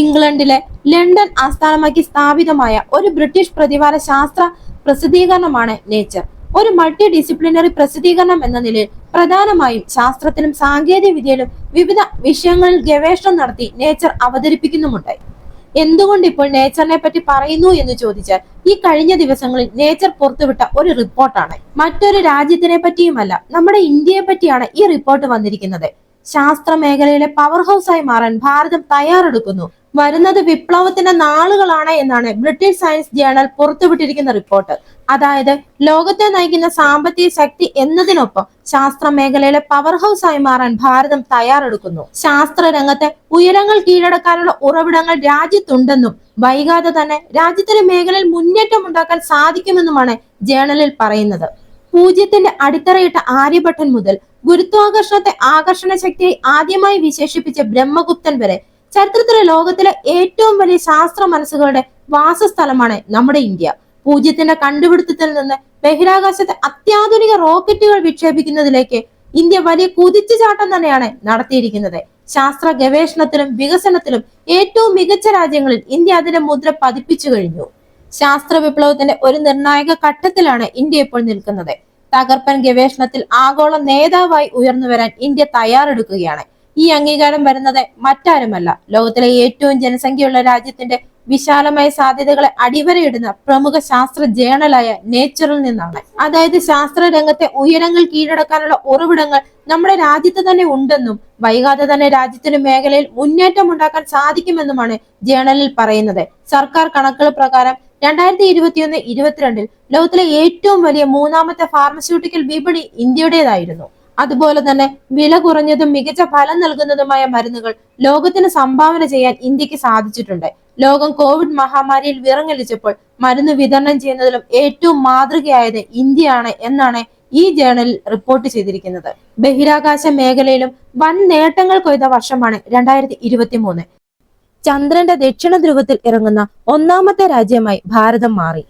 ഇംഗ്ലണ്ടിലെ ലണ്ടൻ ആസ്ഥാനമാക്കി സ്ഥാപിതമായ ഒരു ബ്രിട്ടീഷ് പ്രതിവാര ശാസ്ത്ര പ്രസിദ്ധീകരണമാണ് നേച്ചർ. ഒരു മൾട്ടി ഡിസിപ്ലിനറി പ്രസിദ്ധീകരണം എന്ന നിലയിൽ പ്രധാനമായും ശാസ്ത്രത്തിലും സാങ്കേതിക വിദ്യയിലും വിവിധ വിഷയങ്ങളിൽ ഗവേഷണം നടത്തി നേച്ചർ അവതരിപ്പിക്കുന്നുമുണ്ട്. എന്തുകൊണ്ട് ഇപ്പോൾ നേച്ചറിനെ പറ്റി പറയുന്നു എന്ന് ചോദിച്ചാൽ ഈ കഴിഞ്ഞ ദിവസങ്ങളിൽ നേച്ചർ പുറത്തുവിട്ട ഒരു റിപ്പോർട്ടാണ്. മറ്റൊരു രാജ്യത്തിനെ പറ്റിയുമല്ല നമ്മുടെ ഇന്ത്യയെ പറ്റിയാണ് ഈ റിപ്പോർട്ട് വന്നിരിക്കുന്നത്. ശാസ്ത്ര മേഖലയിലെ പവർ ഹൗസായി മാറാൻ ഭാരതം തയ്യാറെടുക്കുന്നു. വരുന്നത് വിപ്ലവത്തിന്റെ നാളുകളാണ് എന്നാണ് ബ്രിട്ടീഷ് സയൻസ് ജേണൽ പുറത്തുവിട്ടിരിക്കുന്ന റിപ്പോർട്ട്. അതായത് ലോകത്തെ നയിക്കുന്ന സാമ്പത്തിക ശക്തി എന്നതിനൊപ്പം ശാസ്ത്ര മേഖലയിലെ പവർ ഹൗസ് ആയി മാറാൻ ഭാരതം തയ്യാറെടുക്കുന്നു. ശാസ്ത്ര രംഗത്തെ ഉയരങ്ങൾ കീഴടക്കാനുള്ള ഉറവിടങ്ങൾ രാജ്യത്തുണ്ടെന്നും വൈകാതെ തന്നെ രാജ്യത്തിന്റെ മേഖലയിൽ മുന്നേറ്റം ഉണ്ടാക്കാൻ സാധിക്കുമെന്നുമാണ് ജേണലിൽ പറയുന്നത്. പൂജ്യത്തിന്റെ അടിത്തറയിട്ട ആര്യഭട്ടൻ മുതൽ ഗുരുത്വാകർഷണത്തെ ആകർഷണ ശക്തിയായി ആദ്യമായി വിശേഷിപ്പിച്ച ബ്രഹ്മഗുപ്തൻ വരെ ചരിത്രത്തിലെ ലോകത്തിലെ ഏറ്റവും വലിയ ശാസ്ത്ര മനസ്സുകളുടെ വാസസ്ഥലമാണ് നമ്മുടെ ഇന്ത്യ. പൂജ്യത്തിന്റെ കണ്ടുപിടുത്തത്തിൽ നിന്ന് ബഹിരാകാശത്തെ അത്യാധുനിക റോക്കറ്റുകൾ വിക്ഷേപിക്കുന്നതിലേക്ക് ഇന്ത്യ വലിയ കുതിച്ചുചാട്ടം തന്നെയാണ് നടത്തിയിരിക്കുന്നത്. ശാസ്ത്ര ഗവേഷണത്തിലും വികസനത്തിലും ഏറ്റവും മികച്ച രാജ്യങ്ങളിൽ ഇന്ത്യ അതിന്റെ മുദ്ര പതിപ്പിച്ചു കഴിഞ്ഞു. ശാസ്ത്ര വിപ്ലവത്തിന്റെ ഒരു നിർണായക ഘട്ടത്തിലാണ് ഇന്ത്യ ഇപ്പോൾ നിൽക്കുന്നത്. തകർപ്പൻ ഗവേഷണത്തിൽ ആഗോള നേതാവായി ഉയർന്നു വരാൻ ഇന്ത്യ തയ്യാറെടുക്കുകയാണ്. ഈ അംഗീകാരം വരുന്നത് മറ്റാരുമല്ല. ലോകത്തിലെ ഏറ്റവും ജനസംഖ്യയുള്ള രാജ്യത്തിന്റെ വിശാലമായ സാധ്യതകളെ അടിവരയിടുന്ന പ്രമുഖ ശാസ്ത്ര ജേണലായ നേച്ചറിൽ നിന്നാണ്. അതായത് ശാസ്ത്ര രംഗത്തെ ഉയരങ്ങൾ കീഴടക്കാനുള്ള ഉറവിടങ്ങൾ നമ്മുടെ രാജ്യത്ത് തന്നെ ഉണ്ടെന്നും വൈകാതെ തന്നെ രാജ്യത്തിന് മേഖലയിൽ മുന്നേറ്റം ഉണ്ടാക്കാൻ സാധിക്കുമെന്നുമാണ് ജേണലിൽ പറയുന്നത്. സർക്കാർ കണക്കുകൾ പ്രകാരം രണ്ടായിരത്തി ഇരുപത്തിയൊന്ന് ഇരുപത്തിരണ്ടിൽ ലോകത്തിലെ ഏറ്റവും വലിയ മൂന്നാമത്തെ ഫാർമസ്യൂട്ടിക്കൽ വിപണി ഇന്ത്യയുടേതായിരുന്നു. അതുപോലെ തന്നെ വില കുറഞ്ഞതും മികച്ച ഫലം നൽകുന്നതുമായ മരുന്നുകൾ ലോകത്തിന് സംഭാവന ചെയ്യാൻ ഇന്ത്യയ്ക്ക് സാധിച്ചിട്ടുണ്ട്. ലോകം കോവിഡ് മഹാമാരിയിൽ വിറങ്ങലിച്ചപ്പോൾ മരുന്ന് വിതരണം ചെയ്യുന്നതിലും ഏറ്റവും മാതൃകയായത് ഇന്ത്യയാണ് എന്നാണ് ഈ ജേണലിൽ റിപ്പോർട്ട് ചെയ്തിരിക്കുന്നത്. ബഹിരാകാശ മേഖലയിലും വൻ നേട്ടങ്ങൾ കൊയ്ത വർഷമാണ് രണ്ടായിരത്തി ഇരുപത്തി മൂന്ന് ചന്ദ്രന്റെ ദക്ഷിണ ധ്രുവത്തിൽ ഇറങ്ങുന്ന ഒന്നാമത്തെ രാജ്യമായി ഭാരതം മാറി.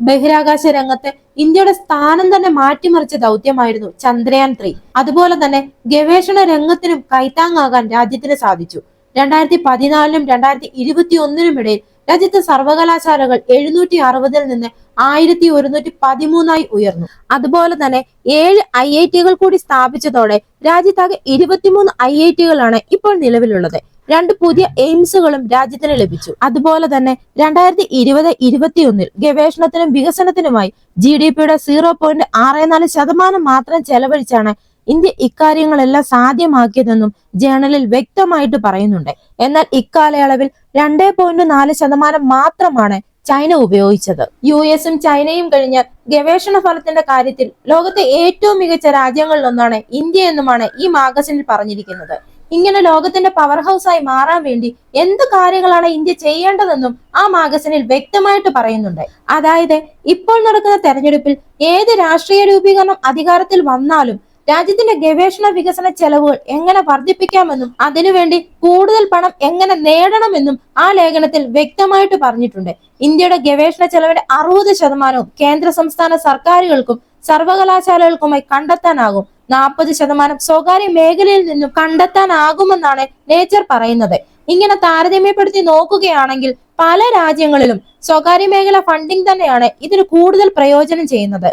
ബഹിരാകാശ രംഗത്ത് ഇന്ത്യയുടെ സ്ഥാനം തന്നെ മാറ്റിമറിച്ച ദൗത്യമായിരുന്നു ചന്ദ്രയാൻ ത്രീ. അതുപോലെ തന്നെ ഗവേഷണ രംഗത്തിനും കൈത്താങ്ങാകാൻ രാജ്യത്തിന് സാധിച്ചു. രണ്ടായിരത്തി പതിനാലിനും രണ്ടായിരത്തി ഇരുപത്തി ഒന്നിനും ഇടയിൽ രാജ്യത്തെ സർവകലാശാലകൾ എഴുന്നൂറ്റി അറുപതിൽ നിന്ന് ആയിരത്തി ഒരുന്നൂറ്റി പതിമൂന്നായി ഉയർന്നു. അതുപോലെ തന്നെ ഏഴ് ഐ ഐ ടികൾ കൂടി സ്ഥാപിച്ചതോടെ രാജ്യത്താകെ ഇരുപത്തിമൂന്ന് ഐ ഐ ടികളാണ് ഇപ്പോൾ നിലവിലുള്ളത്. രണ്ട് പുതിയ എയിംസുകളും രാജ്യത്തിന് ലഭിച്ചു. അതുപോലെ തന്നെ രണ്ടായിരത്തി ഇരുപത് ഇരുപത്തിയൊന്നിൽ ഗവേഷണത്തിനും വികസനത്തിനുമായി ജി ഡി പിയുടെ സീറോ പോയിന്റ് ആറ് നാല് ശതമാനം മാത്രം ചെലവഴിച്ചാണ് ഇന്ത്യ ഇക്കാര്യങ്ങളെല്ലാം സാധ്യമാക്കിയതെന്നും ജേണലിൽ വ്യക്തമായിട്ട് പറയുന്നുണ്ട്. എന്നാൽ ഇക്കാലയളവിൽ രണ്ടേ പോയിന്റ് നാല് ശതമാനം മാത്രമാണ് ചൈന ഉപയോഗിച്ചത്. യു എസും ചൈനയും കഴിഞ്ഞാൽ ഗവേഷണ ഫലത്തിന്റെ കാര്യത്തിൽ ലോകത്തെ ഏറ്റവും മികച്ച രാജ്യങ്ങളിൽ ഒന്നാണ് ഇന്ത്യ എന്നുമാണ് ഈ മാഗസിനിൽ പറഞ്ഞിരിക്കുന്നത്. ഇങ്ങനെ ലോകത്തിന്റെ പവർ ഹൗസായി മാറാൻ വേണ്ടി എന്ത് കാര്യങ്ങളാണ് ഇന്ത്യ ചെയ്യേണ്ടതെന്നും ആ മാഗസിനിൽ വ്യക്തമായിട്ട് പറയുന്നുണ്ട്. അതായത് ഇപ്പോൾ നടക്കുന്ന തെരഞ്ഞെടുപ്പിൽ ഏത് രാഷ്ട്രീയ രൂപീകരണം അധികാരത്തിൽ വന്നാലും രാജ്യത്തിന്റെ ഗവേഷണ വികസന ചെലവുകൾ എങ്ങനെ വർദ്ധിപ്പിക്കാമെന്നും അതിനുവേണ്ടി കൂടുതൽ പണം എങ്ങനെ നേടണമെന്നും ആ ലേഖനത്തിൽ വ്യക്തമായിട്ട് പറഞ്ഞിട്ടുണ്ട്. ഇന്ത്യയുടെ ഗവേഷണ ചെലവിന്റെ അറുപത് ശതമാനവും കേന്ദ്ര സംസ്ഥാന സർക്കാരുകൾക്കും സർവകലാശാലകൾക്കുമായി കണ്ടെത്താനാകും. നാൽപ്പത് ശതമാനം സ്വകാര്യ മേഖലയിൽ നിന്നും കണ്ടെത്താനാകുമെന്നാണ് നേച്ചർ പറയുന്നത്. ഇങ്ങനെ താരതമ്യപ്പെടുത്തി നോക്കുകയാണെങ്കിൽ പല രാജ്യങ്ങളിലും സ്വകാര്യ മേഖല ഫണ്ടിംഗ് തന്നെയാണ് ഇതിന് കൂടുതൽ പ്രയോജനം ചെയ്യുന്നത്.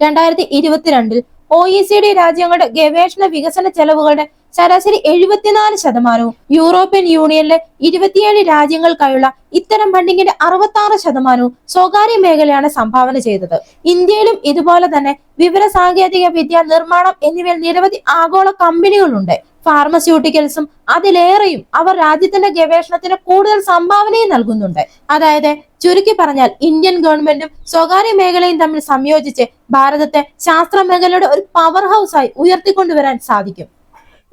രണ്ടായിരത്തി ഇരുപത്തിരണ്ടിൽ ഒ ഇ സി ഡി രാജ്യങ്ങളുടെ ഗവേഷണ വികസന ചെലവുകളുടെ ശരാശരി എഴുപത്തിനാല് ശതമാനവും യൂറോപ്യൻ യൂണിയനിലെ ഇരുപത്തിയേഴ് രാജ്യങ്ങൾക്കായുള്ള ഇത്തരം ഫണ്ടിങ്ങിന്റെ അറുപത്തി ആറ് ശതമാനവും സ്വകാര്യ മേഖലയാണ് സംഭാവന ചെയ്തത്. ഇന്ത്യയിലും ഇതുപോലെ തന്നെ വിവര സാങ്കേതിക വിദ്യ നിർമ്മാണം എന്നിവയിൽ നിരവധി ആഗോള കമ്പനികളുണ്ട്. ഫാർമസ്യൂട്ടിക്കൽസും അതിലേറെയും അവർ രാജ്യത്തിന്റെ ഗവേഷണത്തിന് കൂടുതൽ സംഭാവനയും നൽകുന്നുണ്ട്. അതായത് ചുരുക്കി പറഞ്ഞാൽ ഇന്ത്യൻ ഗവൺമെന്റും സ്വകാര്യ മേഖലയും തമ്മിൽ സംയോജിച്ച് ഭാരതത്തെ ശാസ്ത്ര മേഖലയുടെ ഒരു പവർ ഹൗസായി ഉയർത്തിക്കൊണ്ടുവരാൻ സാധിക്കും.